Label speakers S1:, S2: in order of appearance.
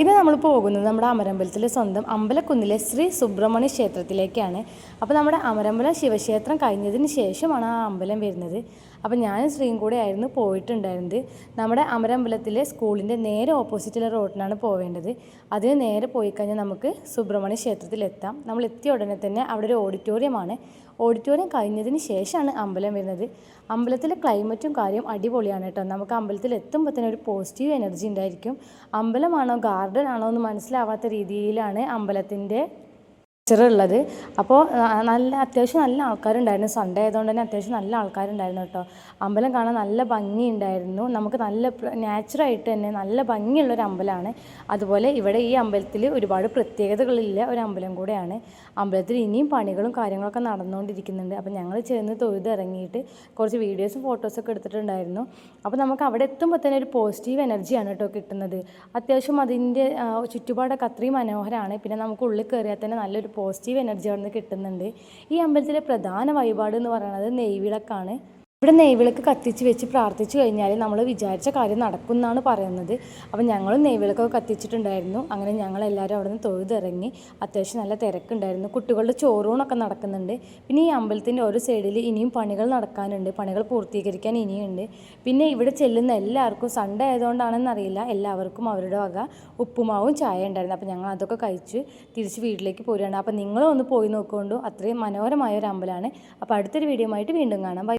S1: ഇത് നമ്മൾ പോകുന്നത് നമ്മുടെ അമരമ്പലത്തിലെ സ്വന്തം അമ്പലക്കുന്നിലെ ശ്രീ സുബ്രഹ്മണ്യ ക്ഷേത്രത്തിലേക്കാണ്. അപ്പോൾ നമ്മുടെ അമരമ്പലം ശിവക്ഷേത്രം കഴിഞ്ഞതിന് ശേഷമാണ് ആ അമ്പലം വരുന്നത്. അപ്പോൾ ഞാനും ശ്രീയും കൂടെ ആയിരുന്നു പോയിട്ടുണ്ടായിരുന്നത്. നമ്മുടെ അമരമ്പലത്തിലെ സ്കൂളിന്റെ നേരെ ഓപ്പോസിറ്റുള്ള റോഡിനാണ് പോവേണ്ടത്. അതിന് നേരെ പോയി കഴിഞ്ഞാൽ നമുക്ക് സുബ്രഹ്മണ്യ ക്ഷേത്രത്തിലെത്താം നമ്മൾ എത്തിയ ഉടനെ തന്നെ അവിടെ ഒരു ഓഡിറ്റോറിയമാണ്. ഓഡിറ്റോറിയം കഴിഞ്ഞതിന് ശേഷമാണ് അമ്പലം വരുന്നത്. അമ്പലത്തിലെ ക്ലൈമറ്റും കാര്യം അടിപൊളിയാണ് കേട്ടോ. നമുക്ക് അമ്പലത്തിൽ എത്തുമ്പോൾ തന്നെ ഒരു പോസിറ്റീവ് എനർജി ഉണ്ടായിരിക്കും. അമ്പലമാണോ ഗാർഡൻ ആണോ എന്ന് മനസ്സിലാവാത്ത രീതിയിലാണ് അമ്പലത്തിന്റെ ഉള്ളത്. അപ്പോൾ നല്ല അത്യാവശ്യം നല്ല ആൾക്കാരുണ്ടായിരുന്നു. സൺഡേ ആയതുകൊണ്ട് തന്നെ അത്യാവശ്യം നല്ല ആൾക്കാരുണ്ടായിരുന്നു കേട്ടോ. അമ്പലം കാണാൻ നല്ല ഭംഗിയുണ്ടായിരുന്നു. നമുക്ക് നല്ല നാച്ചുറായിട്ട് തന്നെ നല്ല ഭംഗിയുള്ളൊരു അമ്പലമാണ്. അതുപോലെ ഇവിടെ ഈ അമ്പലത്തിൽ ഒരുപാട് പ്രത്യേകതകളില്ല ഒരു അമ്പലം കൂടെയാണ്. അമ്പലത്തിൽ ഇനിയും പണികളും കാര്യങ്ങളൊക്കെ നടന്നുകൊണ്ടിരിക്കുന്നുണ്ട്. അപ്പോൾ ഞങ്ങൾ ചേർന്ന് തൊഴുത് ഇറങ്ങിയിട്ട് കുറച്ച് വീഡിയോസും ഫോട്ടോസൊക്കെ എടുത്തിട്ടുണ്ടായിരുന്നു. അപ്പോൾ നമുക്ക് അവിടെ എത്തുമ്പോൾ തന്നെ ഒരു പോസിറ്റീവ് എനർജിയാണ് കേട്ടോ കിട്ടുന്നത്. അത്യാവശ്യം അതിന്റെ ചുറ്റുപാടൊക്കെ അത്രയും മനോഹരമാണ്. പിന്നെ നമുക്ക് ഉള്ളിൽ കയറിയാൽ തന്നെ നല്ലൊരു പോസിറ്റീവ് എനർജി അവിടെ നിന്ന് കിട്ടുന്നുണ്ട്. ഈ അമ്പലത്തിലെ പ്രധാന വഴിപാട് എന്ന് പറയുന്നത് നെയ്വിളക്കാണ്. ഇവിടെ നെയ്വിളക്ക് കത്തിച്ച് വെച്ച് പ്രാർത്ഥിച്ചു കഴിഞ്ഞാൽ നമ്മൾ വിചാരിച്ച കാര്യം നടക്കും എന്നാണ് പറയുന്നത്. അപ്പം ഞങ്ങളും നെയ്വിളക്കൊക്കെ കത്തിച്ചിട്ടുണ്ടായിരുന്നു. അങ്ങനെ ഞങ്ങൾ എല്ലാവരും അവിടെ നിന്ന് തൊഴുതിറങ്ങി അത്യാവശ്യം നല്ല തിരക്കുണ്ടായിരുന്നു. കുട്ടികളുടെ ചോറൂണൊക്കെ നടക്കുന്നുണ്ട്. പിന്നെ ഈ അമ്പലത്തിന്റെ ഓരോ സൈഡിൽ ഇനിയും പണികൾ നടക്കാനുണ്ട്. പണികൾ പൂർത്തീകരിക്കാൻ ഇനിയുണ്ട്. പിന്നെ ഇവിടെ ചെല്ലുന്ന എല്ലാവർക്കും സൺഡേ ആയതുകൊണ്ടാണെന്ന് അറിയില്ല. എല്ലാവർക്കും അവരുടെ വക ഉപ്പുമാവും ചായ ഉണ്ടായിരുന്നു. അപ്പോൾ ഞങ്ങൾ അതൊക്കെ കഴിച്ച് തിരിച്ച് വീട്ടിലേക്ക് പോരുകയാണ്. അപ്പോൾ നിങ്ങളും ഒന്ന് പോയി നോക്കുകൊണ്ടു. അത്രയും മനോഹരമായ ഒരു അമ്പലമാണ് അപ്പോൾ അടുത്തൊരു വീഡിയോ ആയിട്ട് വീണ്ടും കാണാം.